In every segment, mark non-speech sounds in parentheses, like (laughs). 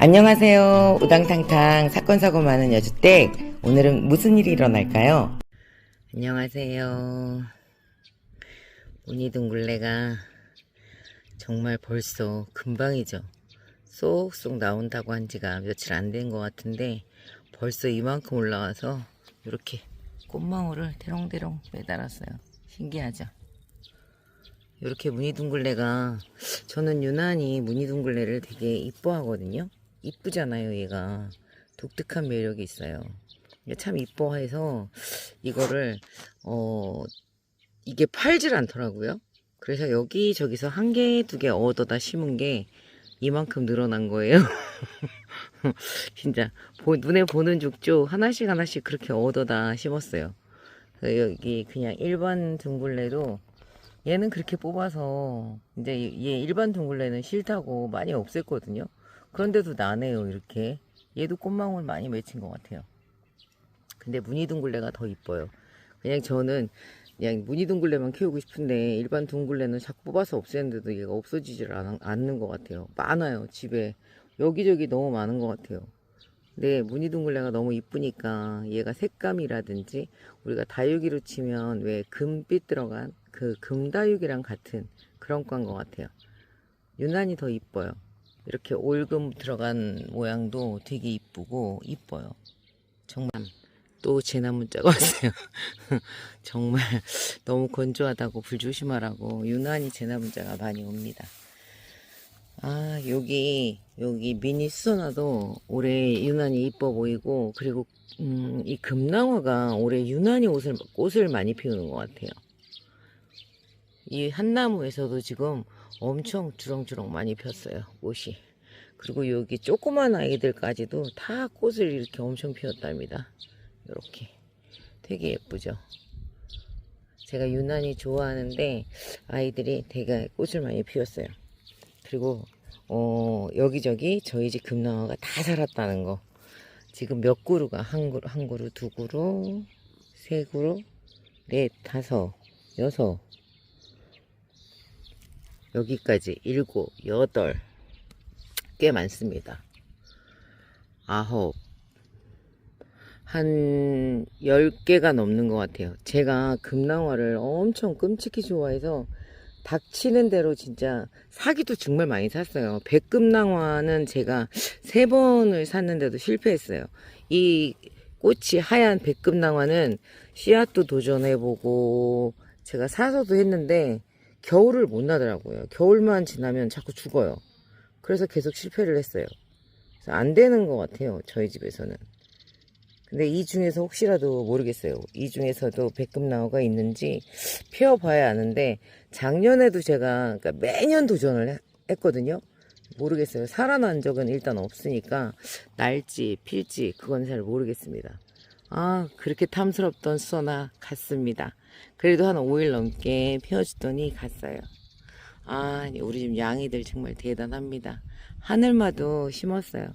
안녕하세요. 우당탕탕 사건 사고 많은 여주댁. 오늘은 무슨 일이 일어날까요? 안녕하세요. 무늬둥글레가 정말 벌써 금방이죠. 쏙쏙 나온다고 한 지가 며칠 안 된 것 같은데 벌써 이만큼 올라와서 이렇게 꽃망울을 대롱대롱 매달았어요. 신기하죠? 이렇게 무늬둥글레가 저는 유난히 무늬둥글레를 되게 이뻐하거든요. 이쁘잖아요, 얘가. 독특한 매력이 있어요. 참 이뻐해서 이거를 어 이게 팔질 않더라고요. 그래서 여기저기서 한 개, 두 개 얻어다 심은 게 이만큼 늘어난 거예요. (laughs) 진짜 보- 눈에 보는 죽죠 하나씩 하나씩 그렇게 얻어다 심었어요. 여기 그냥 일반 둥글레도 얘는 그렇게 뽑아서 이제 얘 일반 둥글레는 싫다고 많이 없앴거든요. 그런데도 나네요 이렇게. 얘도 꽃망울 많이 맺힌 것 같아요. 근데 무늬 둥글레가 더 이뻐요. 그냥 저는 그냥 무늬 둥글레만 키우고 싶은데 일반 둥글레는 자꾸 뽑아서 없애는데도 얘가 없어지질 않, 않는 것 같아요. 많아요 집에 여기저기 너무 많은 것 같아요. 근데 무늬 둥글레가 너무 이쁘니까 얘가 색감이라든지 우리가 다육이로 치면 왜 금빛 들어간 그 금다육이랑 같은 그런 과인 것 같아요. 유난히 더 이뻐요. 이렇게 올금 들어간 모양도 되게 이쁘고 이뻐요. 정말 또 제나 문자가 왔어요. (laughs) 정말 너무 건조하다고 불 조심하라고 유난히 제나 문자가 많이 옵니다. 아 여기 여기 미니 수선화도 올해 유난히 이뻐 보이고 그리고 음, 이 금나화가 올해 유난히 옷을 꽃을 많이 피우는 것 같아요. 이 한나무에서도 지금 엄청 주렁주렁 많이 폈어요 꽃이. 그리고 여기 조그만 아이들까지도 다 꽃을 이렇게 엄청 피웠답니다. 이렇게 되게 예쁘죠. 제가 유난히 좋아하는데 아이들이 되게 꽃을 많이 피웠어요. 그리고 어, 여기저기 저희 집 금나화가 다 살았다는 거. 지금 몇 그루가 한 그루, 한 그루, 두 그루, 세 그루, 넷, 다섯, 여섯, 여기까지 일곱, 여덟, 꽤 많습니다. 아홉, 한 10개가 넘는 것 같아요. 제가 금낭화를 엄청 끔찍히 좋아해서 닥치는 대로 진짜 사기도 정말 많이 샀어요. 백금낭화는 제가 세 번을 샀는데도 실패했어요. 이 꽃이 하얀 백금낭화는 씨앗도 도전해보고 제가 사서도 했는데 겨울을 못 나더라고요. 겨울만 지나면 자꾸 죽어요. 그래서 계속 실패를 했어요. 그래서 안 되는 것 같아요. 저희 집에서는. 근데 이 중에서 혹시라도 모르겠어요. 이 중에서도 백금나무가 있는지 피워봐야 아는데 작년에도 제가 그러니까 매년 도전을 해- 했거든요. 모르겠어요. 살아난 적은 일단 없으니까 날지 필지 그건 잘 모르겠습니다. 아 그렇게 탐스럽던 수어나 갔습니다. 그래도 한 5일 넘게 피워주더니 갔어요. 아 우리 집 양이들 정말 대단합니다. 하늘마도 심었어요.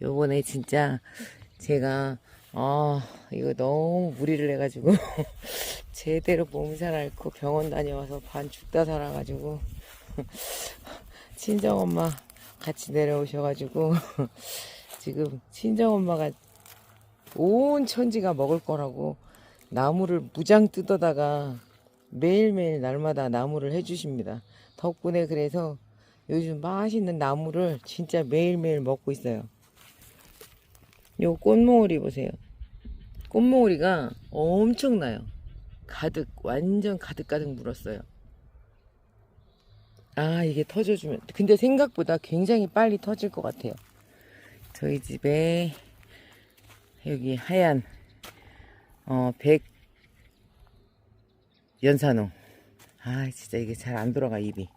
요번에 진짜 제가 아 이거 너무 무리를 해가지고 (laughs) 제대로 몸살 앓고 병원 다녀와서 반 죽다 살아가지고 (laughs) 친정엄마 같이 내려오셔가지고 (laughs) 지금 친정엄마가 온 천지가 먹을 거라고 나무를 무장 뜯어다가 매일매일 날마다 나무를 해주십니다. 덕분에 그래서 요즘 맛있는 나무를 진짜 매일매일 먹고 있어요. 요 꽃몽오리 보세요. 꽃몽오리가 엄청나요. 가득, 완전 가득가득 물었어요. 아, 이게 터져주면. 근데 생각보다 굉장히 빨리 터질 것 같아요. 저희 집에 여기 하얀, 어, 백, 연산홍. 아, 진짜 이게 잘 안 돌아가, 입이.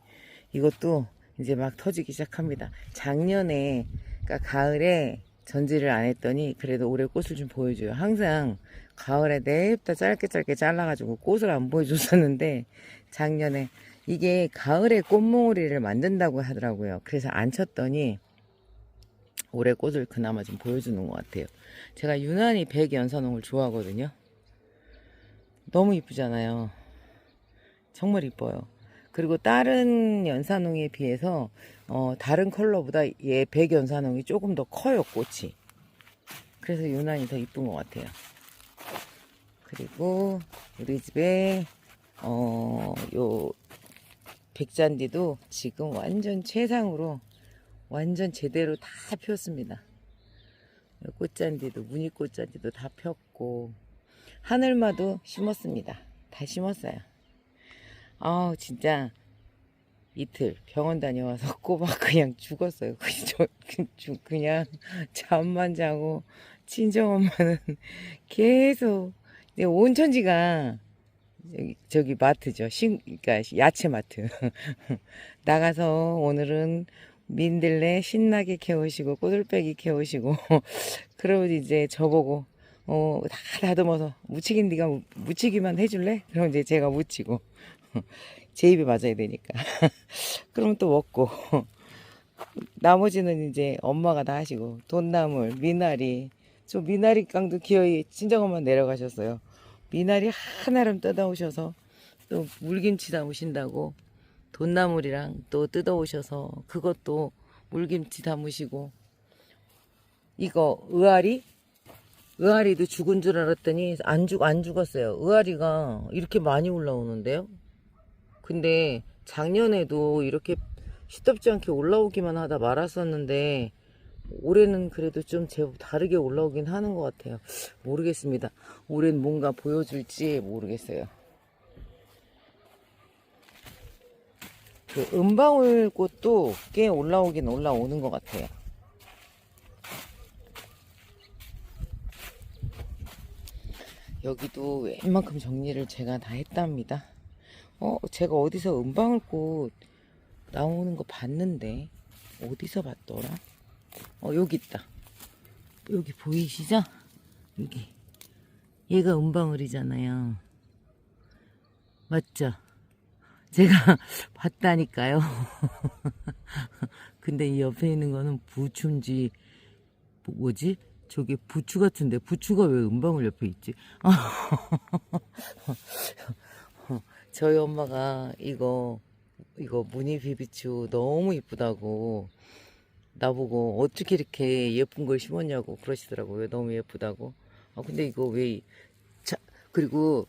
이것도 이제 막 터지기 시작합니다. 작년에, 그러니까 가을에 전지를 안 했더니 그래도 올해 꽃을 좀 보여줘요. 항상 가을에 냅다 짧게 짧게 잘라가지고 꽃을 안 보여줬었는데 작년에 이게 가을에 꽃몽오리를 만든다고 하더라고요. 그래서 안 쳤더니 올해 꽃을 그나마 좀 보여주는 것 같아요. 제가 유난히 백연산홍을 좋아하거든요. 너무 이쁘잖아요. 정말 이뻐요. 그리고 다른 연산홍에 비해서 어, 다른 컬러보다 얘 백연산홍이 조금 더 커요 꽃이. 그래서 유난히 더 이쁜 것 같아요. 그리고 우리 집에 어, 요 백잔디도 지금 완전 최상으로 완전 제대로 다 폈습니다. 요 꽃잔디도 무늬 꽃잔디도 다 폈고 하늘마도 심었습니다. 다 심었어요. 아 진짜 이틀 병원 다녀와서 (laughs) 꼬박 그냥 죽었어요. (laughs) 그- 그냥 잠만 자고 친정엄마는 (laughs) 계속 온천지가 저기, 저기 마트죠. 신, 그러니까 야채 마트. 나가서 오늘은 민들레 신나게 캐오시고 꼬들빼기 캐오시고 (laughs) 그러면 이제 저보고 어, 다 다듬어서 무치기 네가 무- 무치기만 해줄래? 그럼 이제 제가 무치고 (laughs) 제 입에 맞아야 되니까. (laughs) 그러면 또 먹고. 나머지는 이제 엄마가 다 하시고 돈나물 미나리 저 미나리 깡도 기어이 친정엄마 내려가셨어요. 미나리 하나름 뜯어오셔서 또 물김치 담으신다고 돈나물이랑 또 뜯어오셔서 그것도 물김치 담으시고 이거 의아리 의아리도 죽은 줄 알았더니 안 죽, 안 죽었어요. 의아리가 이렇게 많이 올라오는데요. 근데 작년에도 이렇게 시덥지 않게 올라오기만 하다 말았었는데 올해는 그래도 좀 제법 다르게 올라오긴 하는 것 같아요. 모르겠습니다. 올해는 뭔가 보여줄지 모르겠어요. 그 은방울 꽃도 꽤 올라오긴 올라오는 것 같아요. 여기도 웬만큼 정리를 제가 다 했답니다. 어, 제가 어디서 은방울꽃 나오는 거 봤는데 어디서 봤더라? 어, 여기 있다. 여기 보이시죠? 여기. 얘가 은방울이잖아요. 맞죠? 제가 (laughs) 봤다니까요. (laughs) 근데 이 옆에 있는 거는 부추인지 뭐- 뭐지? 저게 부추 같은데 부추가 왜 은방울 옆에 있지? (laughs) 저희 엄마가 이거 이거 무늬 비비추 너무 이쁘다고 나보고 어떻게 이렇게 예쁜 걸 심었냐고 그러시더라고요. 너무 예쁘다고. 아 근데 이거 왜 자, 그리고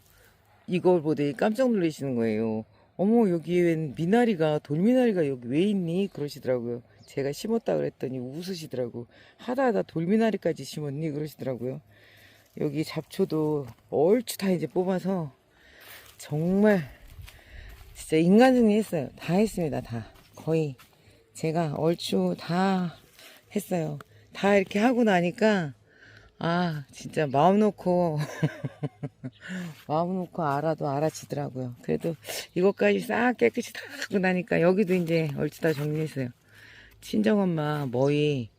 이걸 보더니 깜짝 놀라시는 거예요. 어머 여기 웬 미나리가 돌미나리가 여기 왜 있니? 그러시더라고요. 제가 심었다 그랬더니 웃으시더라고. 하다 하다 돌미나리까지 심었니? 그러시더라고요. 여기 잡초도 얼추 다 이제 뽑아서 정말 진짜 인간 승리 했어요. 다 했습니다. 다 거의 제가 얼추 다 했어요. 다 이렇게 하고 나니까 아 진짜 마음 놓고 (laughs) 마음 놓고 알아도 알아지더라고요. 그래도 이것까지 싹 깨끗이 다 하고 나니까 여기도 이제 얼추 다 정리했어요. 친정엄마 머위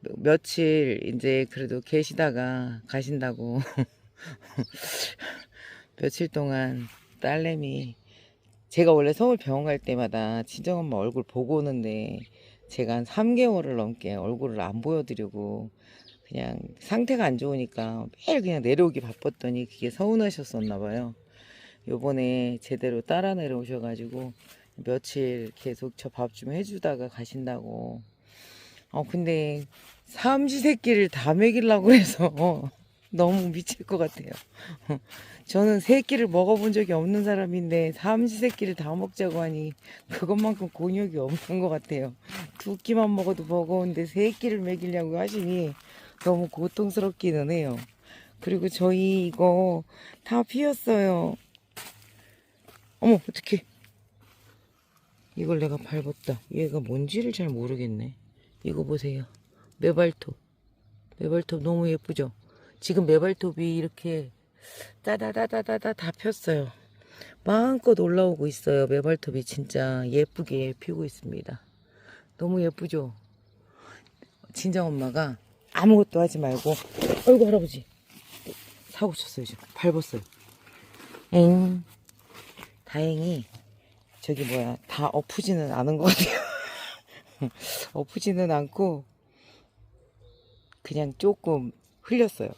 며- 며칠 이제 그래도 계시다가 가신다고 (laughs) 며칠 동안 딸내미 제가 원래 서울 병원 갈 때마다 친정엄마 얼굴 보고 오는데 제가 한 3개월을 넘게 얼굴을 안 보여드리고 그냥 상태가 안 좋으니까 매일 그냥 내려오기 바빴더니 그게 서운하셨었나 봐요. 요번에 제대로 따라 내려오셔가지고 며칠 계속 저 밥 좀 해주다가 가신다고. 어, 근데 삼시세끼를 다 먹이려고 해서 (laughs) 너무 미칠 것 같아요. 저는 세 끼를 먹어본 적이 없는 사람인데 삼시세끼를 다 먹자고 하니 그것만큼 곤욕이 없는 것 같아요. 두 끼만 먹어도 버거운데 세 끼를 먹이려고 하시니 너무 고통스럽기는 해요. 그리고 저희 이거 다 피었어요. 어머 어떡해. 이걸 내가 밟았다. 얘가 뭔지를 잘 모르겠네. 이거 보세요. 메발톱. 메발톱 너무 예쁘죠? 지금 메발톱이 이렇게 따다다다다다 다 폈어요. 마음껏 올라오고 있어요. 메발톱이 진짜 예쁘게 피고 있습니다. 너무 예쁘죠? 친정 엄마가 아무것도 하지 말고, 아이고 할아버지 사고 쳤어요 지금 밟았어요. 엥. 다행히 저기 뭐야 다 엎으지는 않은 것 같아요. (laughs) 엎으지는 않고 그냥 조금 흘렸어요.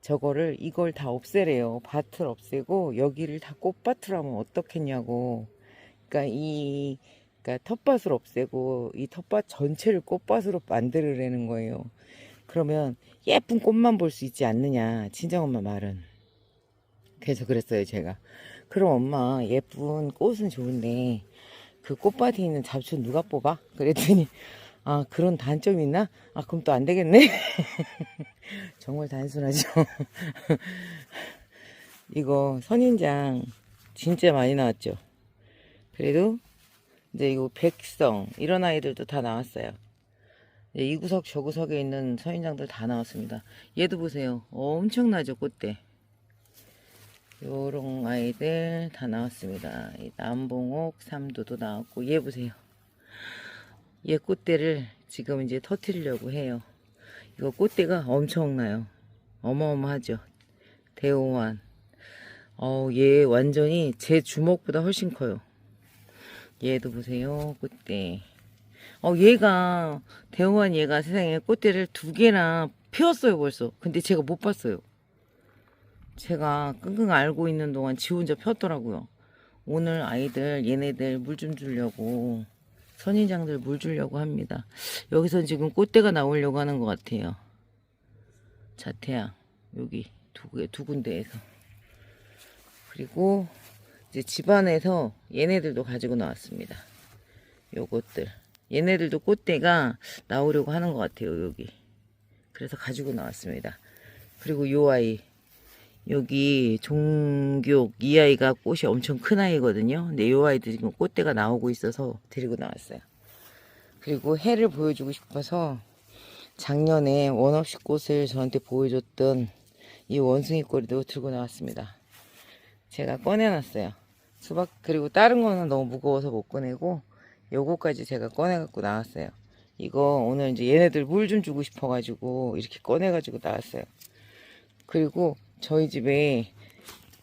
저거를 이걸 다 없애래요. 밭을 없애고 여기를 다 꽃밭을 하면 어떻겠냐고 그러니까 이 그러니까 텃밭을 없애고 이 텃밭 전체를 꽃밭으로 만들으라는 거예요. 그러면 예쁜 꽃만 볼 수 있지 않느냐 친정 엄마 말은. 그래서 그랬어요 제가. 그럼 엄마 예쁜 꽃은 좋은데 그 꽃밭에 있는 잡초 누가 뽑아? 그랬더니 아 그런 단점이 있나? 아 그럼 또 안 되겠네. (laughs) 정말 단순하죠. (laughs) 이거 선인장 진짜 많이 나왔죠. 그래도 이제 이거 백성 이런 아이들도 다 나왔어요. 이 구석 저 구석에 있는 선인장들 다 나왔습니다. 얘도 보세요. 엄청나죠 꽃대. 요런 아이들 다 나왔습니다. 이 남봉옥 삼도도 나왔고 얘 보세요. 얘 꽃대를 지금 이제 터트리려고 해요. 이거 꽃대가 엄청나요. 어마어마하죠. 대호환. 어, 얘 완전히 제 주먹보다 훨씬 커요. 얘도 보세요. 꽃대. 어, 얘가, 대호환 얘가 세상에 꽃대를 두 개나 피웠어요, 벌써. 근데 제가 못 봤어요. 제가 끙끙 앓고 있는 동안 지 혼자 폈더라고요. 오늘 아이들, 얘네들 물 좀 주려고, 선인장들 물 주려고 합니다. 여기서 지금 꽃대가 나오려고 하는 것 같아요. 자태양, 여기 두, 개- 두 군데에서. 그리고 이제 집안에서 얘네들도 가지고 나왔습니다. 요것들. 얘네들도 꽃대가 나오려고 하는 것 같아요, 여기. 그래서 가지고 나왔습니다. 그리고 요 아이. 여기 종교 이 아이가 꽃이 엄청 큰 아이거든요. 근데 요 아이도 지금 꽃대가 나오고 있어서 데리고 나왔어요. 그리고 해를 보여주고 싶어서 작년에 원 없이 꽃을 저한테 보여줬던 이 원숭이 꼬리도 들고 나왔습니다. 제가 꺼내놨어요. 수박 그리고 다른 거는 너무 무거워서 못 꺼내고 요거까지 제가 꺼내 갖고 나왔어요. 이거 오늘 이제 얘네들 물 좀 주고 싶어 가지고 이렇게 꺼내 가지고 나왔어요. 그리고 저희 집에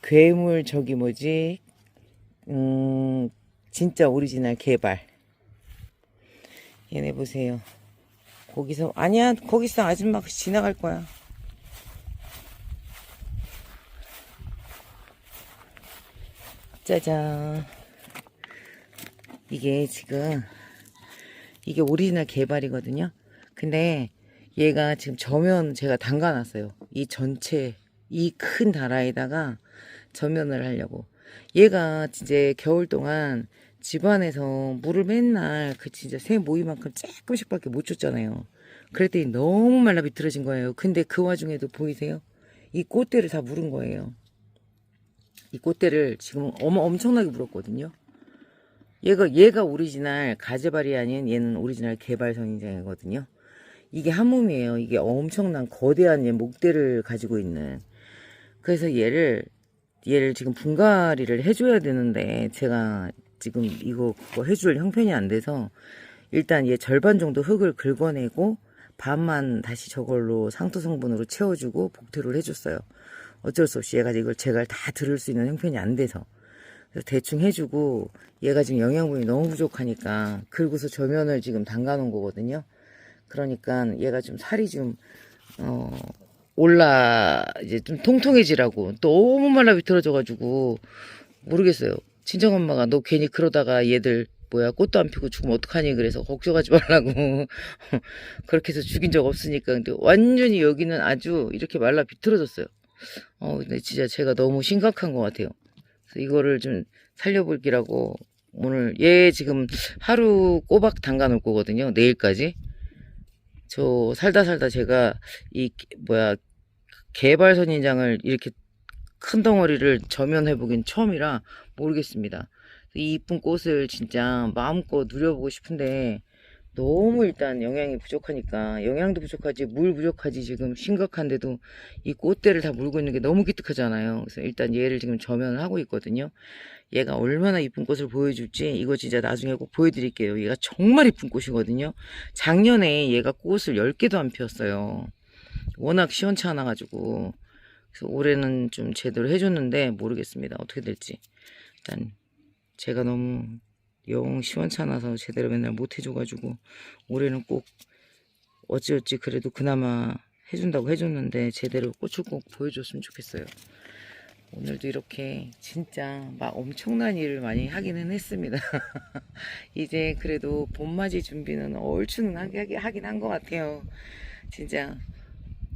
괴물 저기 뭐지 음 진짜 오리지널 개발 얘네 보세요. 거기서 아니야 거기서 아줌마가 지나갈 거야. 짜잔. 이게 지금 이게 오리지널 개발이거든요. 근데 얘가 지금 저면 제가 담가놨어요. 이 전체 이 큰 다라에다가 저면을 하려고. 얘가 진짜 겨울 동안 집안에서 물을 맨날 그 진짜 새 모이만큼 조금씩밖에 못 줬잖아요. 그랬더니 너무 말라 비틀어진 거예요. 근데 그 와중에도 보이세요? 이 꽃대를 다 물은 거예요. 이 꽃대를 지금 어마 엄청나게 물었거든요. 얘가 얘가 오리지널 가재발이 아닌 얘는 오리지널 개발 선인장이거든요. 이게 한 몸이에요. 이게 엄청난 거대한 얘 목대를 가지고 있는. 그래서 얘를 얘를 지금 분갈이를 해줘야 되는데 제가 지금 이거 그거 해줄 형편이 안 돼서 일단 얘 절반 정도 흙을 긁어내고 반만 다시 저걸로 상토 성분으로 채워주고 복토를 해줬어요. 어쩔 수 없이 얘가 이걸 제가 다 들을 수 있는 형편이 안 돼서 대충 해주고 얘가 지금 영양분이 너무 부족하니까 긁어서 저면을 지금 담가 놓은 거거든요. 그러니까 얘가 좀 살이 좀 어, 올라 이제 좀 통통해지라고 너무 말라 비틀어져 가지고 모르겠어요. 친정 엄마가 너 괜히 그러다가 얘들 뭐야 꽃도 안 피고 죽으면 어떡하니 그래서 걱정하지 말라고 (laughs) 그렇게 해서 죽인 적 없으니까 근데 완전히 여기는 아주 이렇게 말라 비틀어졌어요. 어 근데 진짜 제가 너무 심각한 것 같아요. 그래서 이거를 좀 살려볼기라고 오늘 얘 지금 하루 꼬박 담가 놓을 거거든요. 내일까지. 저 살다 살다 제가 이 뭐야 개발 선인장을 이렇게 큰 덩어리를 저면해 보긴 처음이라 모르겠습니다. 이 이쁜 꽃을 진짜 마음껏 누려보고 싶은데 너무 일단 영양이 부족하니까 영양도 부족하지 물 부족하지 지금 심각한데도 이 꽃대를 다 물고 있는 게 너무 기특하잖아요. 그래서 일단 얘를 지금 저면을 하고 있거든요. 얘가 얼마나 이쁜 꽃을 보여줄지 이거 진짜 나중에 꼭 보여드릴게요. 얘가 정말 이쁜 꽃이거든요. 작년에 얘가 꽃을 10개도 안 피웠어요. 워낙 시원찮아 가지고 그래서 올해는 좀 제대로 해줬는데 모르겠습니다. 어떻게 될지. 일단 제가 너무 영 시원찮아서 제대로 맨날 못 해줘가지고 올해는 꼭 어찌어찌 그래도 그나마 해준다고 해줬는데 제대로 꽃을 꼭 보여줬으면 좋겠어요. 오늘도 이렇게 진짜 막 엄청난 일을 많이 하기는 했습니다. (laughs) 이제 그래도 봄맞이 준비는 얼추는 하긴 한 것 같아요. 진짜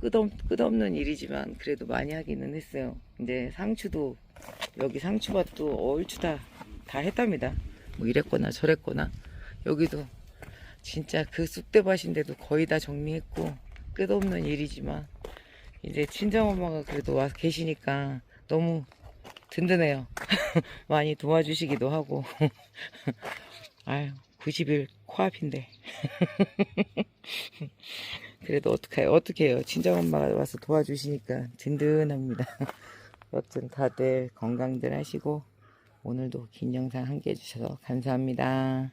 끝없, 끝없는 일이지만 그래도 많이 하기는 했어요. 이제 상추도 여기 상추밭도 얼추 다, 다 했답니다. 뭐 이랬거나 저랬거나. 여기도 진짜 그 쑥대밭인데도 거의 다 정리했고 끝없는 일이지만 이제 친정엄마가 그래도 와 계시니까 너무 든든해요. (laughs) 많이 도와주시기도 하고. (laughs) 아유 90일 코앞인데. (laughs) 그래도 어떡해요 어떡해요. 친정엄마가 와서 도와주시니까 든든합니다. 여튼 다들 건강들 하시고 오늘도 긴 영상 함께 해주셔서 감사합니다.